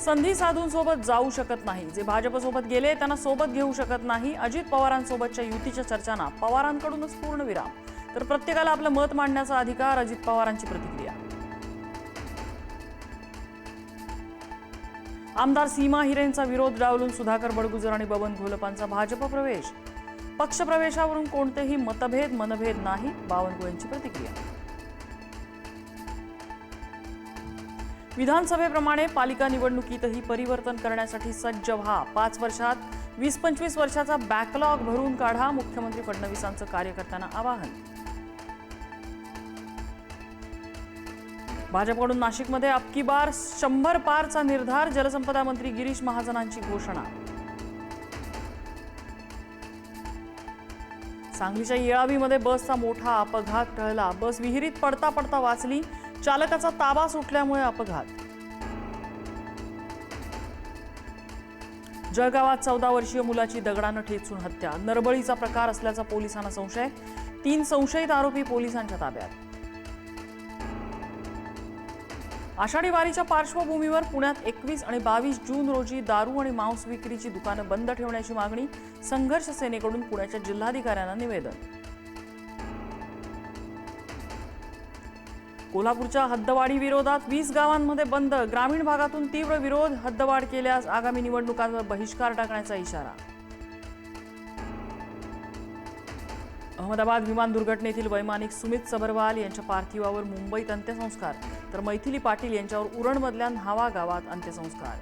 संधी साधूंसोबत जाऊ शकत नाही. जे भाजपसोबत गेले त्यांना सोबत घेऊ शकत नाही. अजित पवारांसोबतच्या युतीच्या चर्चांना पवारांकडूनच पूर्ण विराम. तर प्रत्येकाला आपलं मत मांडण्याचा अधिकार अजित पवारांची प्रतिक्रिया. आमदार सीमा हिरेंचा विरोध डावलून सुधाकर बडगुजर आणि बबन घोलपांचा भाजप प्रवेश. पक्षप्रवेशावरून कोणतेही मतभेद मनभेद नाही बावनकुळेंची प्रतिक्रिया. विधानसभेप्रमाणे पालिका निवडणुकीतही परिवर्तन करण्यासाठी सज्ज व्हा. पाच वर्षात वीस पंचवीस वर्षाचा बॅकलॉग भरून काढा मुख्यमंत्री फडणवीसांचं कार्यकर्त्यांना आवाहन. भाजपकडून नाशिकमध्ये अबकी बार शंभर पारचा निर्धार जलसंपदा मंत्री गिरीश महाजनांची घोषणा. सांगलीच्या येळावीमध्ये बसचा मोठा अपघात टळला. बस विहिरीत पडता पडता वाचली. चालकाचा ताबा सुटल्यामुळे अपघात. जळगावात चौदा वर्षीय मुलाची दगडानं ठेचून हत्या. नरबळीचा प्रकार असल्याचा पोलिसांना संशय. तीन संशयित आरोपी पोलिसांच्या ताब्यात. आषाढी वारीच्या पार्श्वभूमीवर पुण्यात एकवीस आणि बावीस जून रोजी दारू आणि मांस विक्रीची दुकानं बंद ठेवण्याची मागणी संघर्ष सेनेकडून पुण्याच्या जिल्हाधिकाऱ्यांना निवेदन. कोल्हापूरच्या हद्दवाढी विरोधात वीस गावांमध्ये बंद. ग्रामीण भागातून तीव्र विरोध हद्दवाढ केल्यास आगामी निवडणुकांवर बहिष्कार टाकण्याचा इशारा. अहमदाबाद विमान दुर्घटनेतील वैमानिक सुमित सबरवाल यांच्या पार्थिवावर मुंबईत अंत्यसंस्कार. तर मैथिली पाटील यांच्यावर उरणमधल्या न्हावा गावात अंत्यसंस्कार.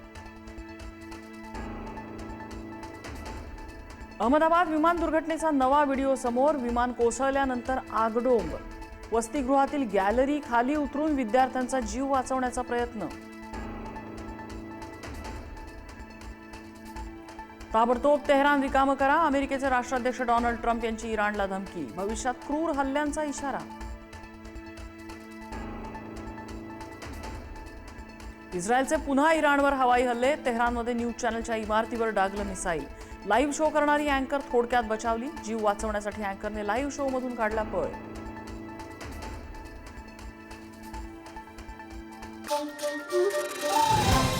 अहमदाबाद विमान दुर्घटनेचा नवा व्हिडिओ समोर विमान कोसळल्यानंतर आगडोंब वसतिगृहातील गॅलरी खाली उतरून विद्यार्थ्यांचा जीव वाचवण्याचा प्रयत्न. ताबडतोब तेहरान रिकामं करा. अमेरिकेचे राष्ट्राध्यक्ष डोनाल्ड ट्रम्प यांची इराणला धमकी. भविष्यात क्रूर हल्ल्यांचा इशारा. इस्रायलचे पुन्हा इराणवर हवाई हल्ले. तेहरानमध्ये न्यूज चॅनलच्या इमारतीवर डागलं मिसाईल. लाईव्ह शो करणारी अँकर थोडक्यात बचावली. जीव वाचवण्यासाठी अँकरने लाईव्ह शो मधून काढला पळ. Bom, bom, bom, bom.